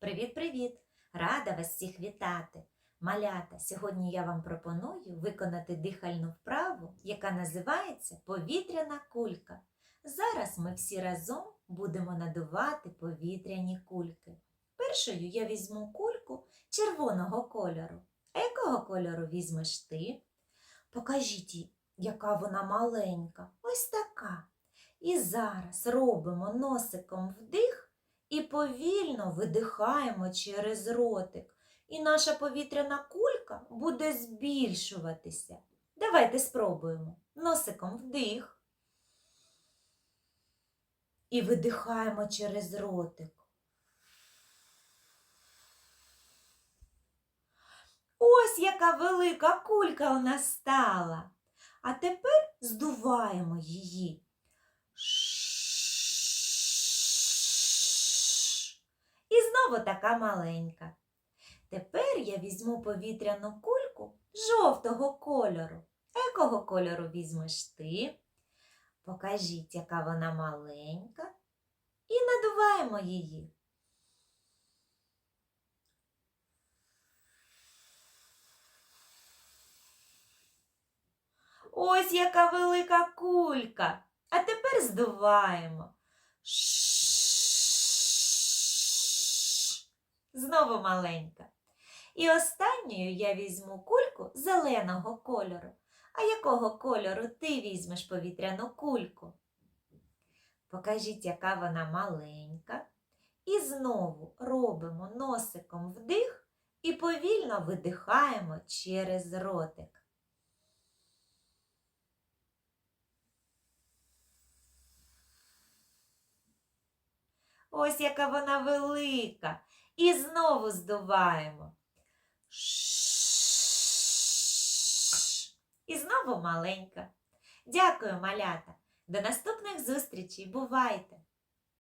Привіт-привіт! Рада вас всіх вітати! Малята, сьогодні я вам пропоную виконати дихальну вправу, яка називається повітряна кулька. Зараз ми всі разом будемо надувати повітряні кульки. Першою я візьму кульку червоного кольору. А якого кольору візьмеш ти? Покажіть, їй, яка вона маленька, ось така. І зараз робимо носиком вдих і повільно видихаємо через ротик. І наша повітряна кулька буде збільшуватися. Давайте спробуємо. Носиком вдих. І видихаємо через ротик. Ось яка велика кулька у нас стала. А тепер здуваємо її. І знову така маленька. Тепер я візьму повітряну кульку жовтого кольору. Якого кольору візьмеш ти? Покажіть, яка вона маленька. І надуваємо її. Ось яка велика кулька. А тепер здуваємо. Знову маленька. І останньою я візьму кульку зеленого кольору. А якого кольору ти візьмеш повітряну кульку? Покажіть, яка вона маленька. І знову робимо носиком вдих і повільно видихаємо через ротик. Ось яка вона велика. І знову здуваємо. І знову маленька. Дякую, малята. До наступних зустрічей. Бувайте!